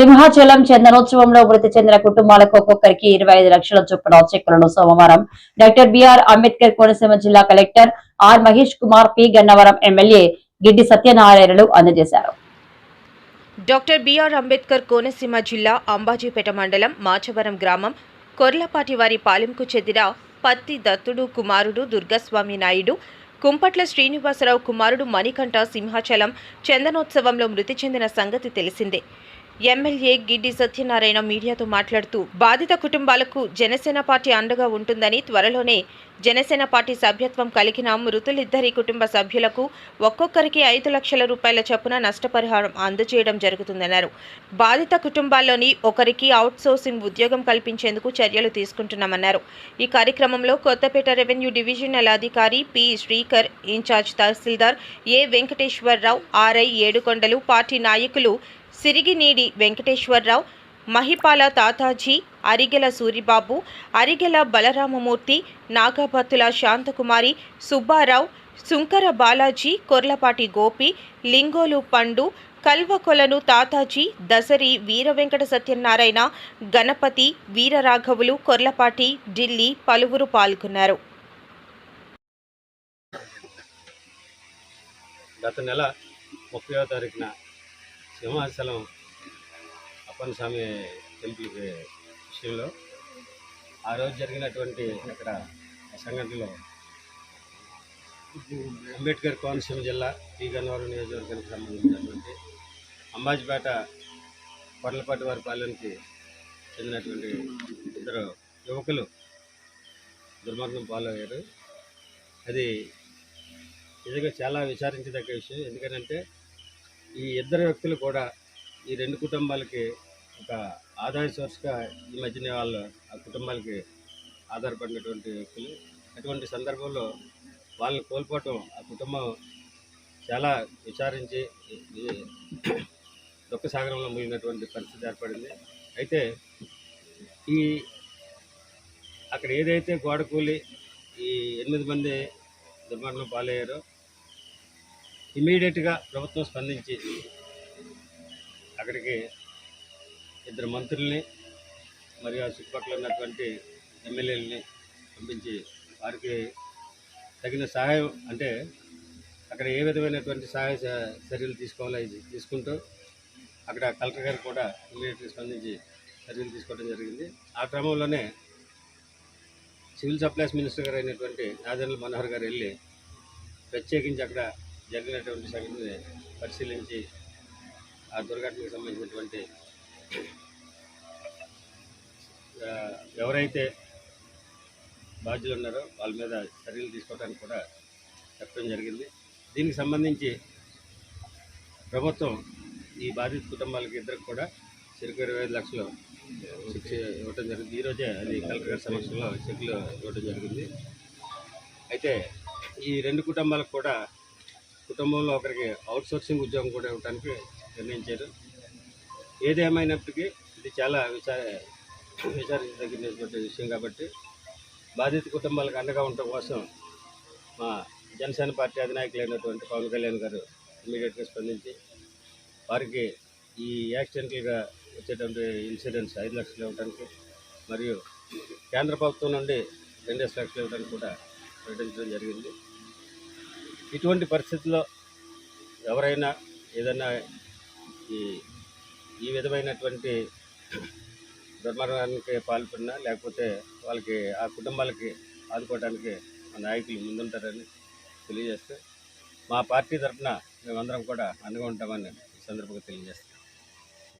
సింహాచలం చందనోత్సవంలో మృతి చెందిన కుటుంబాలకు ఒక్కొక్కరికి ఇరవై ఐదు లక్షల చొప్పున చెక్కులను సోమవారం డాక్టర్ బిఆర్ అంబేద్కర్ కోనసీమ జిల్లా collector R Mahesh Kumar P. Gannavaram MLA Giddi సత్యనారాయణలు అందజేశారు. డాక్టర్ బిఆర్ అంబేద్కర్ కోనసీమ జిల్లా అంబాజీపేట మండలం మాచవరం గ్రామం కొర్లపాటి వారి పాలెంకు చెందిన పత్తి దత్తుడు కుమారుడు దుర్గస్వామి నాయుడు కుంపట్ల శ్రీనివాసరావు కుమారుడు మణికంఠ సింహాచలం చందనోత్సవంలో మృతి చెందిన సంగతి తెలిసిందే. ఎమ్మెల్యే గిడ్డి సత్యనారాయణ మీడియాతో మాట్లాడుతూ బాధిత కుటుంబాలకు జనసేన పార్టీ అండగా ఉంటుందని త్వరలోనే జనసేన పార్టీ సభ్యత్వం కలిగిన మృతులిద్దరి కుటుంబ సభ్యులకు ఒక్కొక్కరికి ఐదు లక్షల రూపాయల చొప్పున నష్టపరిహారం అందజేయడం జరుగుతుందన్నారు. బాధిత కుటుంబాల్లోని ఒకరికి అవుట్సోర్సింగ్ ఉద్యోగం కల్పించేందుకు చర్యలు తీసుకుంటున్నామన్నారు. ఈ కార్యక్రమంలో కొత్తపేట రెవెన్యూ డివిజనల్ అధికారి P Srikar in charge tahsildar A Venkateswararao RI Edukondalu party నాయకులు సిరిగినీడి వెంకటేశ్వరరావు మహిపాల తాతాజీ అరిగెల సూరిబాబు అరిగెల బలరామమూర్తి నాగపత్తుల శాంతకుమారి సుబ్బారావు సుంకర బాలాజీ కొర్లపాటి గోపి లింగోలు పండు కల్వకొలను తాతాజీ దసరి వీరవెంకట సత్యనారాయణ గణపతి వీరరాఘవులు కొర్లపాటి ఢిల్లీ పలువురు పాల్గొన్నారు. గత నెల ముప్పైవ తారీఖున సింహాచలం అప్పన్ స్వామి టెంపుల్ విషయంలో ఆ రోజు జరిగినటువంటి అక్కడ సంఘటనలో అంబేద్కర్ కోనసీమ జిల్లా టీ గన్నవరం నియోజకవర్గానికి సంబంధించినటువంటి అంబాజీపేట కొర్లపాటి వారి పాలెంకి చెందినటువంటి ఇద్దరు యువకులు దుర్మరణం పాలయ్యారు. అది నిజంగా చాలా విచారించదగ్గ విషయం. ఎందుకంటే ఈ ఇద్దరు వ్యక్తులు కూడా ఈ రెండు కుటుంబాలకి ఒక ఆదాయ సోర్స్గా ఈ మధ్యనే వాళ్ళు ఆ కుటుంబాలకి ఆధారపడినటువంటి వ్యక్తులు. అటువంటి సందర్భంలో వాళ్ళని కోల్పోవటం ఆ కుటుంబం చాలా విచారించి ఈ దుఃఖ మునిగినటువంటి పరిస్థితి ఏర్పడింది. అయితే ఈ అక్కడ ఏదైతే గోడ కూలి ఈ ఎనిమిది మంది దుర్మరణం పాలయ్యారో ఇమీడియట్గా ప్రభుత్వం స్పందించి అక్కడికి ఇద్దరు మంత్రుల్ని మరియు ఆ చుట్టుపక్కల ఉన్నటువంటి ఎమ్మెల్యేలని పంపించి వారికి తగిన సహాయం అంటే అక్కడ ఏ విధమైనటువంటి సహాయ చర్యలు తీసుకోవాలో ఇది తీసుకుంటూ అక్కడ కలెక్టర్ గారు కూడా ఇమీడియట్గా స్పందించి చర్యలు తీసుకోవడం జరిగింది. ఆ క్రమంలోనే సివిల్ సప్లైస్ మినిస్టర్ గారు అయినటువంటి నాదెండ్ల మనోహర్ గారు వెళ్ళి ప్రత్యేకించి అక్కడ జరిగినటువంటి సంగతిని పరిశీలించి ఆ దుర్ఘటనకు సంబంధించినటువంటి ఎవరైతే బాధ్యులు ఉన్నారో వాళ్ళ మీద చర్యలు తీసుకోవడానికి కూడా చెప్పడం జరిగింది. దీనికి సంబంధించి ప్రభుత్వం ఈ బాధిత కుటుంబాలకి ఇద్దరికి కూడా చిరుకు ఇరవై ఐదు లక్షలు శిక్ష ఇవ్వడం జరిగింది. ఈరోజే అది కలెక్టర్ గారి సమక్షంలో చెక్లు ఇవ్వడం జరిగింది. అయితే ఈ రెండు కుటుంబాలకు కూడా కుటుంబంలో ఒకరికి అవుట్సోర్సింగ్ ఉద్యోగం కూడా ఇవ్వడానికి నిర్ణయించారు. ఏదేమైనప్పటికీ ఇది చాలా విచార విచారించదగినటువంటి విషయం కాబట్టి బాధిత కుటుంబాలకు అండగా ఉండటం కోసం మా జనసేన పార్టీ అధినాయకులైనటువంటి పవన్ కళ్యాణ్ గారు ఇమీడియట్గా స్పందించి వారికి ఈ యాక్సిడెంటల్గా వచ్చేటువంటి ఇన్సూరెన్స్ ఐదు లక్షలు ఇవ్వడానికి మరియు కేంద్ర ప్రభుత్వం నుండి రెండేసి లక్షలు ఇవ్వడానికి కూడా ప్రకటించడం జరిగింది. ఇటువంటి పరిస్థితుల్లో ఎవరైనా ఏదైనా ఈ ఈ విధమైనటువంటి దుర్మరణానికి పాల్పడినా లేకపోతే వాళ్ళకి ఆ కుటుంబాలకి ఆదుకోవడానికి మా నాయకులు ముందుంటారని తెలియజేస్తే మా పార్టీ తరఫున మేమందరం కూడా అండగా ఉంటామని సందర్భంగా తెలియజేస్తాం.